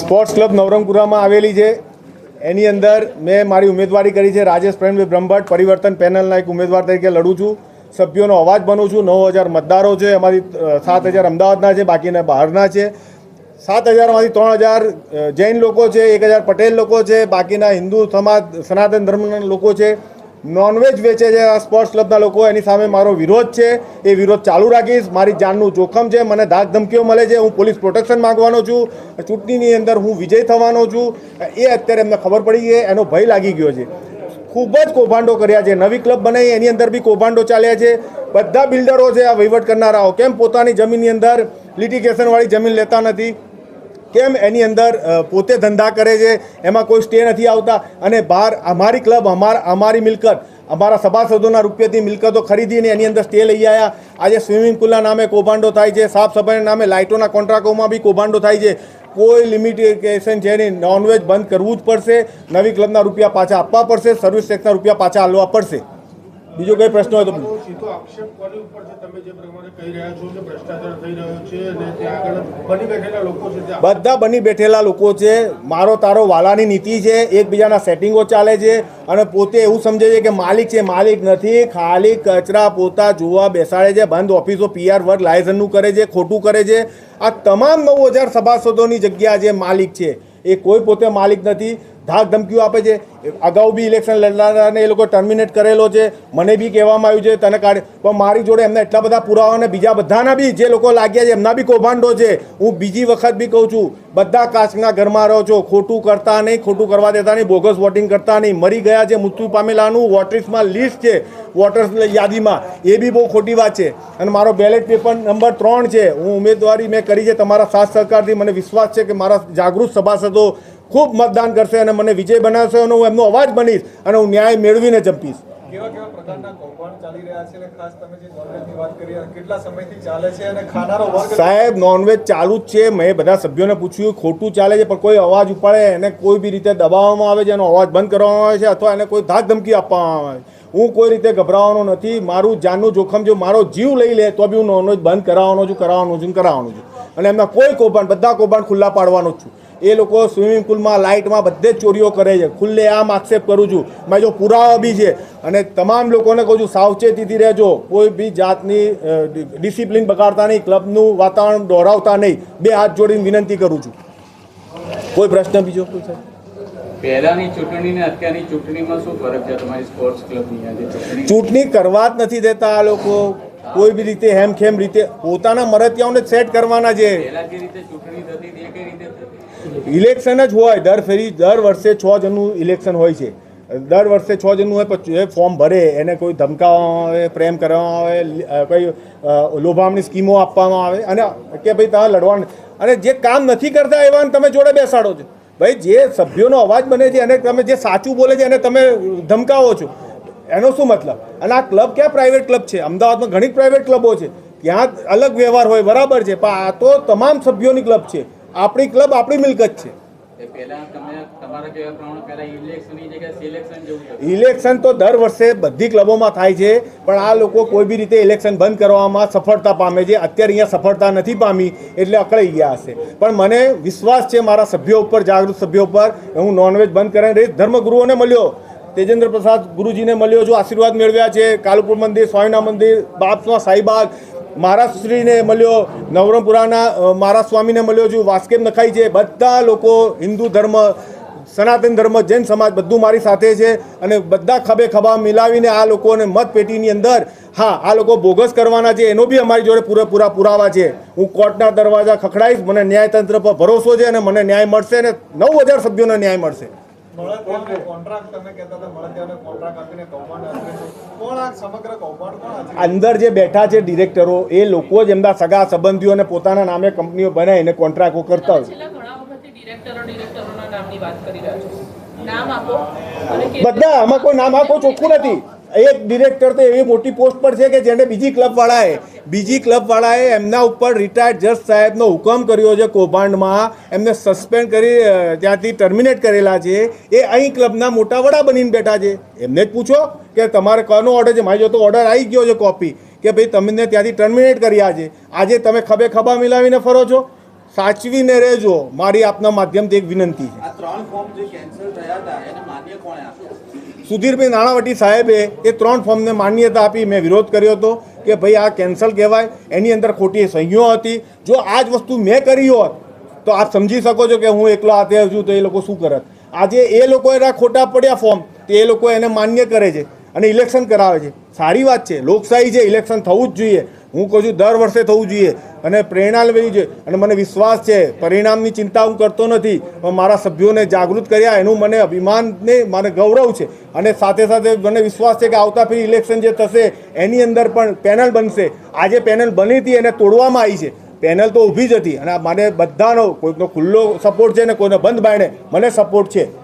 Sports club નવરંગપુરામાં આવેલી છે. એની અંદર મેં મારી ઉમેદવારી કરી છે. રાજેશ પ્રેમભાઈ બ્રહ્મભટ્ટ, પરિવર્તન પેનલના એક ઉમેદવાર તરીકે લડું છું. સભ્યોનો અવાજ બનું છું. નવ હજાર મતદારો છે. એમાંથી સાત હજાર અમદાવાદના છે. બાકીના બહારના છે. સાત હજારમાંથી ત્રણ હજાર જૈન લોકો છે. એક હજાર પટેલ લોકો છે. બાકીના હિન્દુ સમાજ, સનાતન ધર્મના લોકો છે. નોનવેજ વેચે છે સ્પોર્ટ્સ ક્લબના લોકો, એની સામે મારો વિરોધ છે. એ વિરોધ ચાલુ રાખીશ. મારી જાનનું જોખમ છે. મને ધાક ધમકીઓ મળે છે. હું પોલીસ પ્રોટેક્શન માંગવાનો છું. ચૂંટણીની અંદર હું વિજય થવાનો છું. એ અત્યારે એમને ખબર પડી છે એનો ભય લાગી ગયો છે. ખૂબ જ કૌભાંડો કર્યા છે. નવી ક્લબ બનાવી, એની અંદર બી કૌભાંડો ચાલ્યા છે. બધા બિલ્ડરો છે આ વહીવટ કરનારાઓ. કેમ પોતાની જમીનની અંદર લિટિગેશનવાળી જમીન લેતા નથી? કેમ એની અંદર પોતે ધંધા કરે છે, એમાં કોઈ સ્ટે નથી આવતા? અને બહાર અમારી ક્લબ અમાર, અમારી મિલકત, અમારા સભાસદોના રૂપિયાથી મિલકતો ખરીદીને એની અંદર સ્ટે લઈ આવ્યા આજે સ્વિમિંગ પુલના નામે કૌભાંડો થાય છે, સાફ સફાઈના નામે લાઇટોના કોન્ટ્રાક્ટોમાં બી કૌભાંડો થાય છે. કોઈ લિમિટેશન છે નહીં નોનવેજ બંધ કરવું જ પડશે. નવી ક્લબના રૂપિયા પાછા આપવા પડશે સર્વિસ ટેક્સના રૂપિયા પાછા આલવા પડશે. બીજો કઈ પ્રશ્ન હોય તો સીધો આક્ષેપ કોની ઉપર છે? તમે જે પ્રમાણે કહી રહ્યા છો કે ભ્રષ્ટાચાર થઈ રહ્યો છે અને ત્યાં આગળ બની બેઠેલા લોકો છે બધા બની બેઠેલા લોકો છે. મારો તારો વાલાની નીતિ છે. એકબીજાના સેટિંગો ચાલે છે અને પોતે એવું સમજે છે કે માલિક છે માલિક નથી. ખાલી કચરા પોતા જોવા બેસાડે છે બંધ ઓફિસો પીઆર વર્ક લાયસન્સનું કરે છે ખોટું કરે છે. આ તમામ નવ હજાર સભાસદોની જગ્યા જે માલિક છે એ કોઈ પોતે માલિક નથી. ધાક ધમકીઓ આપે છે. અગાઉ બી ઇલેક્શન લડનારાને એ લોકો ટર્મિનેટ કરેલો છે. મને બી કહેવામાં આવ્યું છે તને કાઢે. પણ મારી જોડે એમના એટલા બધા પુરાવા અને બીજા બધાના બી જે લોકો લાગ્યા છે, એમના બી કૌભાંડો છે. હું બીજી વખત બી કહું છું, બધા કાચના ઘરમાં રહો છો. ખોટું કરતા નહીં, ખોટું કરવા દેતા નહીં, બોગસ વોટિંગ કરતા નહીં. મરી ગયા છે મૃત્યુ પામેલાનું વોટર્સમાં લિસ્ટ છે વોટર્સ યાદીમાં. એ બી બહુ ખોટી વાત છે. અને મારો બેલેટ પેપર નંબર ત્રણ છે. હું ઉમેદવારી મેં કરી છે તમારા સાથ સહકારથી. મને વિશ્વાસ છે કે મારા જાગૃત સભાસદો ખૂબ મતદાન કરશે અને મને વિજય બનાવશે અને હું એમનો અવાજ બનીશ અને હું ન્યાય મેળવીને જે સાહેબ નોનવેજ ચાલુ જ છે. મેં બધા સભ્યોને પૂછ્યું ખોટું ચાલે છે પણ કોઈ અવાજ ઉપાડે એને કોઈ બી રીતે દબાવવામાં આવે છે એનો અવાજ બંધ કરવામાં આવે છે અથવા એને કોઈ ધાક ધમકી આપવામાં આવે છે. હું કોઈ રીતે ગભરાવાનો નથી. મારું જાનનું જોખમ જો મારો જીવ લઈ લે તો બી હું નોનવેજ બંધ કરાવવાનો છું કરાવવાનો છું કરાવવાનો છું. અને એમના કોઈ કૌભાંડ બધા કૌભાંડ ખુલ્લા પાડવાનો જ છું. એ લોકો સ્વિમિંગ પુલમાં લાઇટમાં બધે જ ચોરીઓ કરે છે. ખુલ્લે આમ આક્ષેપ કરું છું. મેં જો પુરાવા બી છે. અને તમામ લોકોને કહું છું સાવચેતીથી રહેજો. કોઈ બી જાતની ડિસિપ્લિન બગાડતા નહીં ક્લબનું વાતાવરણ દોહરાવતા નહીં. બે હાથ જોડીને વિનંતી કરું છું. કોઈ પ્રશ્ન બીજો કોઈ સાહેબ પહેલાની ચૂંટણી ને અત્યારની ચૂંટણીમાં શું ફરક છે? તમારી સ્પોર્ટ્સ ક્લબની ચૂંટણી? ચૂંટણી કરવા જ નથી દેતા આ લોકો. કોઈ બી રીતે હેમખેમ રીતે પોતાના મરતિયાઓને સેટ કરવાના છે. ઇલેક્શન જ હોય દર ફેરી દર વર્ષે છ જણનું ઇલેક્શન હોય છે. દર વર્ષે છ જણનું હોય પછી એ ફોર્મ ભરે એને કોઈ ધમકાવવામાં આવે પ્રેમ કરવામાં આવે કોઈ લોભામણી સ્કીમો આપવામાં આવે અને કે ભાઈ તમે લડવાનું અને જે કામ નથી કરતા એવા તમે જોડે બેસાડો છો. ભાઈ જે સભ્યોનો અવાજ બને છે અને તમે જે સાચું બોલે છે એને તમે ધમકાવો છો. એનો શું મતલબ? અને આ ક્લબ ક્યાં પ્રાઇવેટ ક્લબ છે? અમદાવાદમાં ઘણી પ્રાઇવેટ ક્લબો છે. ત્યાં અલગ વ્યવહાર હોય બરાબર છે. પણ આ તો તમામ સભ્યોની ક્લબ છે. આપણી ક્લબ આપણી મિલકત છે. ઇલેક્શન તો દર વર્ષે બધી ક્લબોમાં થાય છે. પણ આ લોકો કોઈ બી રીતે ઇલેક્શન બંધ કરવામાં સફળતા પામે છે. અત્યારે અહીંયા સફળતા નથી પામી એટલે અકળાઈ ગયા હશે. પણ મને વિશ્વાસ છે મારા સભ્યો ઉપર જાગૃત સભ્યો ઉપર હું નોનવેજ બંધ કરાવી રહીશ ધર્મગુરુઓને મળ્યો. તેજેન્દ્ર પ્રસાદ ગુરુજીને મળ્યો છું આશીર્વાદ મેળવ્યા છે. કાલુપુર મંદિર સ્વામિના મંદિર બાપસ્વા સાઈબાગ મહારાજશ્રીને મળ્યો. નવરંગપુરાના અ, મહારાજ સ્વામીને મળ્યો છું વાસ્કેમ નખાઈ છે. બધા લોકો હિન્દુ ધર્મ સનાતન ધર્મ જૈન સમાજ બધું મારી સાથે છે અને બધા ખભે ખભા મિલાવીને આ લોકોને મતપેટીની અંદર હા આ લોકો બોગસ કરવાના છે. એનો બી અમારી જોડે પૂરેપૂરા પુરાવા છે. હું કોર્ટના દરવાજા ખખડાઈશ. મને ન્યાયતંત્ર પર ભરોસો છે અને મને ન્યાય મળશે અને નવ હજાર સભ્યોને ન્યાય મળશે. અંદર જે બેઠા છે ડિરેક્ટરો એ લોકો જ એમના સગા સંબંધીઓને પોતાના નામે કંપનીઓ બનાવીને કોન્ટ્રાક્ટો કરતા હોય. છેલ્લા ઘણા વખતથી ડિરેક્ટરો ડિરેક્ટરોના નામની વાત કરી રહ્યા છો. નામ આપો. અને કેવી બધા આમાં કોઈ નામ આપો કોઈ ચોખ્ખું નથી. એક ડિરેક્ટર તો એવી મોટી પોસ્ટ પર છે કે જેને બીજી ક્લબવાળાએ બીજી ક્લબવાળાએ એમના ઉપર રિટાયર્ડ જજ સાહેબનો હુકમ કર્યો છે કૌભાંડમાં. એમને સસ્પેન્ડ કરી ત્યાંથી ટર્મિનેટ કરેલા છે. એ અહીં ક્લબના મોટા વડા બનીને બેઠા છે. એમને જ પૂછો કે તમારે કોનો ઓર્ડર છે? મારી જો તો ઓર્ડર આવી ગયો છે કોપી કે ભાઈ, તમને ત્યાંથી ટર્મિનેટ કર્યા છે. આજે તમે ખભે ખભા મિલાવીને ફરો છો. સાચવીને રહેજો. મારી આપના માધ્યમથી એક વિનંતી છે. સુધીરભાઈ નાણાવટી સાહેબે એ ત્રણ ફોર્મને માન્યતા આપી મેં વિરોધ કર્યો હતો કે ભાઈ આ કેન્સલ કહેવાય. એની અંદર ખોટી સહીઓ હતી. જો આ જ વસ્તુ મેં કરી હોત તો આપ સમજી શકો છો કે હું એકલો હાથે છું તો એ લોકો શું કરત. આજે એ લોકો એના ખોટા પડ્યા ફોર્મ તો એ લોકો એને માન્ય કરે છે. અને ઇલેક્શન કરાવે છે. સારી વાત છે. લોકશાહી છે ઇલેક્શન થવું જ જોઈએ. હું કહું છું, દર વર્ષે થવું જોઈએ. અને પ્રેરણા લેવી જોઈએ અને મને વિશ્વાસ છે. પરિણામની ચિંતા હું કરતો નથી. પણ મારા સભ્યોને જાગૃત કર્યા એનું મને અભિમાનને મને ગૌરવ છે. અને સાથે સાથે મને વિશ્વાસ છે કે આવતા ફેરી ઇલેક્શન જે થશે, એની અંદર પણ પેનલ બનશે. આજે પેનલ બની હતી એને તોડવામાં આવી છે. પેનલ તો ઊભી જ હતી. અને મને બધાનો કોઈકનો ખુલ્લો સપોર્ટ છે ને કોઈનો બંધ બાયણે મને સપોર્ટ છે.